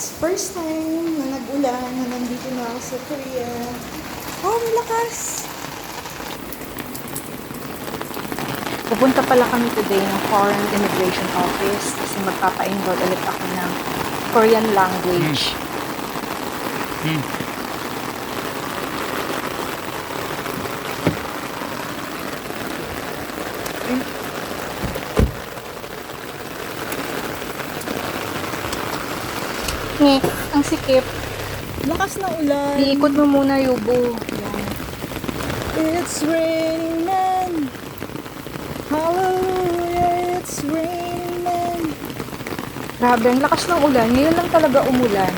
It's first time na nag-ulan na nandito na ako sa Korea. Oh, ang lakas! Pupunta pala kami today ng Foreign Immigration Office kasi magpapa-enroll ulit ako ng Korean language. Nge, ang sikip. Lakas ng ulan. Iikot mo muna, Yubo. Yan. It's raining men. Hallelujah, it's raining men. Grabe, ang lakas ng ulan. Ngayon lang talaga umulan.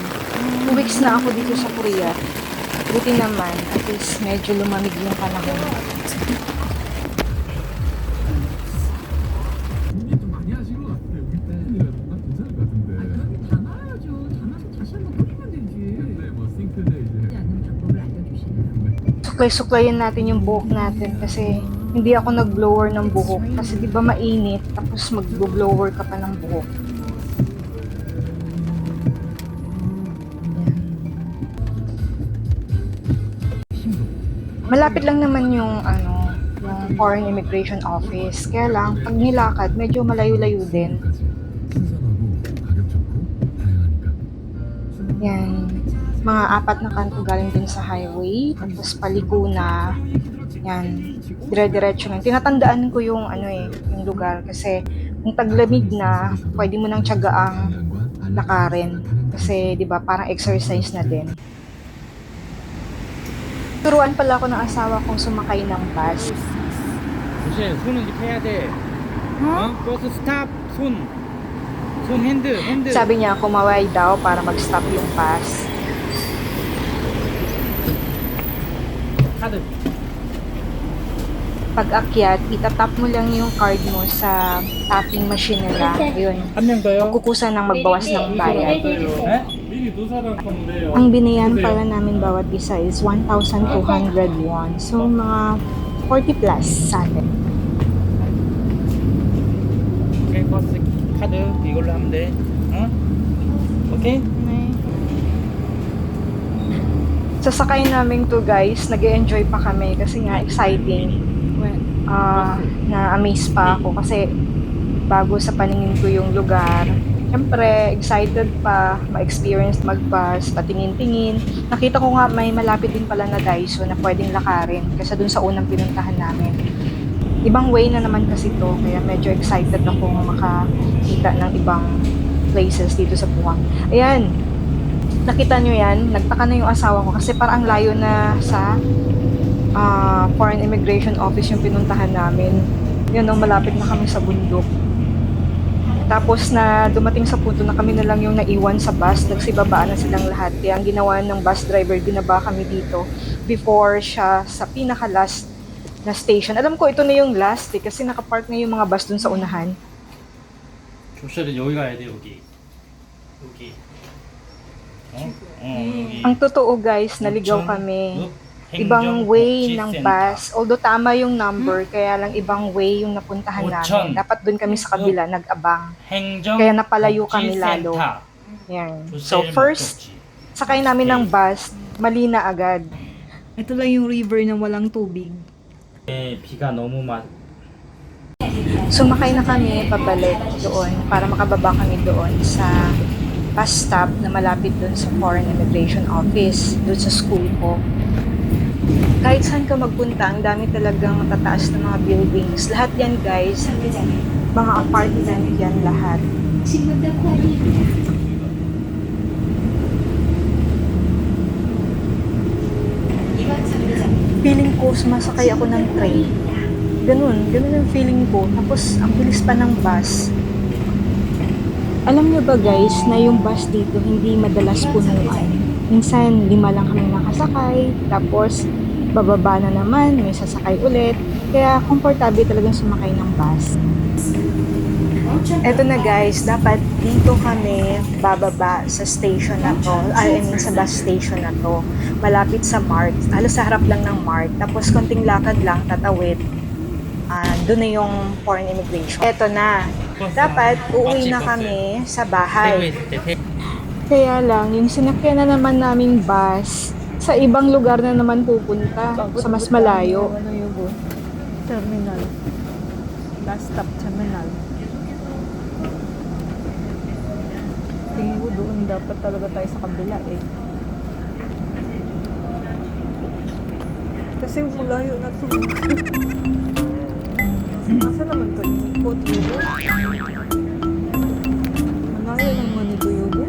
Two weeks na ako dito sa Korea. Buti naman, at least medyo lumamig yung panahon. Suklay-suklayin natin yung buhok natin kasi hindi ako nag-blower ng buhok. Kasi di ba mainit, tapos mag-blower ka pa ng buhok. Malapit lang naman yung ano, yung Foreign Immigration Office. Kaya lang, pag nilakad, medyo malayo-layo din. Yan. Mga apat na kanto galing din sa highway. Tapos paliko na. Yan. Dire-diretso lang. Tinatandaan ko yung ano eh, yung lugar. Kasi kung taglamig na, pwede mo nang tiyagaang lakarin. Kasi, di ba, parang exercise na din. Turuan pala ako ng asawa kong sumakay ng bus. 조심 손은 이렇게 해야 돼. 어? 버스 스탑 손. Kung hindi, hindi. Sabi niya, kumaway daw para mag-stop yung pass. Pag akyat, itatap mo lang yung card mo sa tapping machine nila. Yun. Magkukusa ng magbawas ng bayad. Ang binayan pala namin bawat isa is 1,200 won. So, mga 40 plus sa atin. 카드 이걸로 하면 돼. 어? 오케이? Sasakay namin to guys, nag enjoy pa kami kasi nga exciting. Ah, na-amaze pa ako kasi bago sa paningin ko yung lugar. Siyempre, excited pa, ma-experience mag-bus, patingin-tingin. Nakita ko nga may malapit din pala na Daiso na pwedeng lakarin kasi dun sa unang pinuntahan namin. Ibang way na naman kasi to, kaya medyo excited ako makakita ng ibang places dito sa Puhang. Ayan, nakita nyo yan, nagtaka na yung asawa ko kasi parang ang layo na sa ah, Foreign Immigration Office yung pinuntahan namin. Yun, nung malapit na kami sa bundok. Tapos na dumating sa punto na kami na lang yung naiwan sa bus, nagsibabaan na silang lahat. Kaya ang ginawa ng bus driver, binaba kami dito before siya sa pinaka-last na station. Alam ko ito na yung last eh, kasi nakapark na yung mga bus dun sa unahan. 就是有一个 idea, okay. Okay. Oh, oh, okay. Ang totoo guys, naligaw kami. Ibang way ng bus. Although tama yung number, hmm? kaya lang ibang way yung napuntahan namin. Dapat dun kami sa kabila, nag-abang. Kaya napalayo kami lalo. Yan. So first, sakay namin ng bus, mali na agad. Ito lang yung river na walang tubig. 네, 비가 너무 많. Sumakay na kami pabalik doon para makababa kami doon sa bus stop na malapit doon sa Foreign Immigration Office, doon sa school ko. Kahit saan ka magpunta, ang dami talagang tataas na mga buildings. Lahat yan guys, mga apartment yan lahat. Feeling ko, sumasakay ako ng train. Ganun, ganun yung feeling ko. Tapos, ang bilis pa ng bus. Alam niyo ba guys, na yung bus dito hindi madalas punuan. Minsan, lima lang kami nakasakay. Tapos, bababa na naman, may sasakay ulit. Kaya, komportable talagang sumakay ng bus. Eto na guys, dapat dito kami bababa sa station na to. I mean, sa bus station na to. Malapit sa Mart. Halos sa harap lang ng Mart. Tapos konting lakad lang, tatawid. Ah, doon na yung foreign immigration. Eto na. Dapat uuwi na kami sa bahay. Kaya lang, yung sinakyan na naman naming bus, sa ibang lugar na naman pupunta, sa mas malayo. Ano? Terminal. Last stop terminal. Ko doon dapat talaga tayo sa kabila eh. Kasi malayo na to. Nasa naman to yung ikot yugo? Malayo naman ito yugo.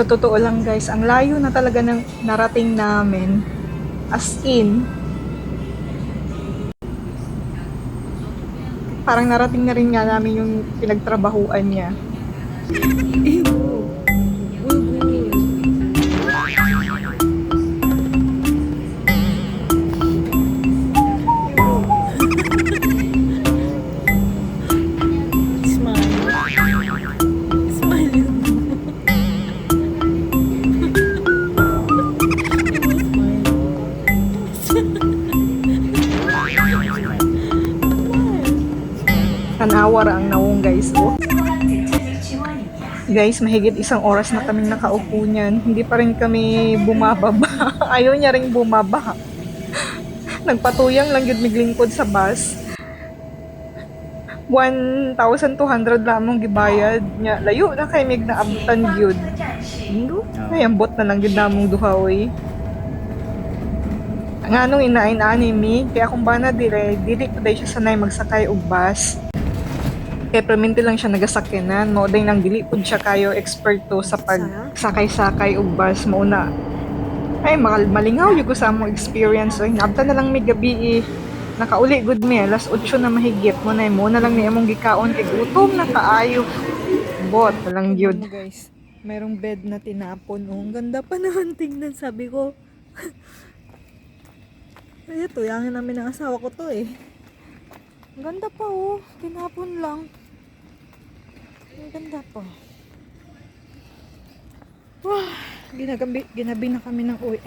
Sa totoo lang guys, ang layo na talaga ng narating namin. As in, parang narating na rin nga namin yung pinagtrabahuan niya. Tanawar ang naong guys oh. Guys, mahigit isang oras na kaming nakaupo niyan. Hindi pa rin kami bumababa. Ayaw niya rin bumaba. Nagpatuyang lang yun miglingkod sa bus. 1,200 lamang gibayad niya. Layo na kay mig naabutan gyud. Indo, ay ambot na lang gyud namong duha oy. Nga nung inain-ani mi, kaya kung ba na dire, dili pa siya sanay magsakay og bus. Kaya perminti lang siya nagasakyanan, mo day nang dili pud siya kayo eksperto sa pagsakay-sakay og bus mauna. Ay, mal malingaw yung sa among experience. Ay, nabta na lang may gabi eh. Nakauli good me, alas 8 na mahigit mo na mo na lang ni among gikaon kay gutom na kaayo. Bot, lang yun. Ano, guys, mayroong bed na tinapon. Oh, ang ganda pa naman tingnan, sabi ko. Ay, ito, yangin namin ng asawa ko to eh. Ang ganda pa oh, tinapon lang. Ang ganda pa. Wah, ginagabi, ginabi na kami ng uwi.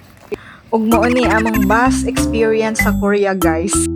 Ug mao ni among bus experience sa Korea, guys.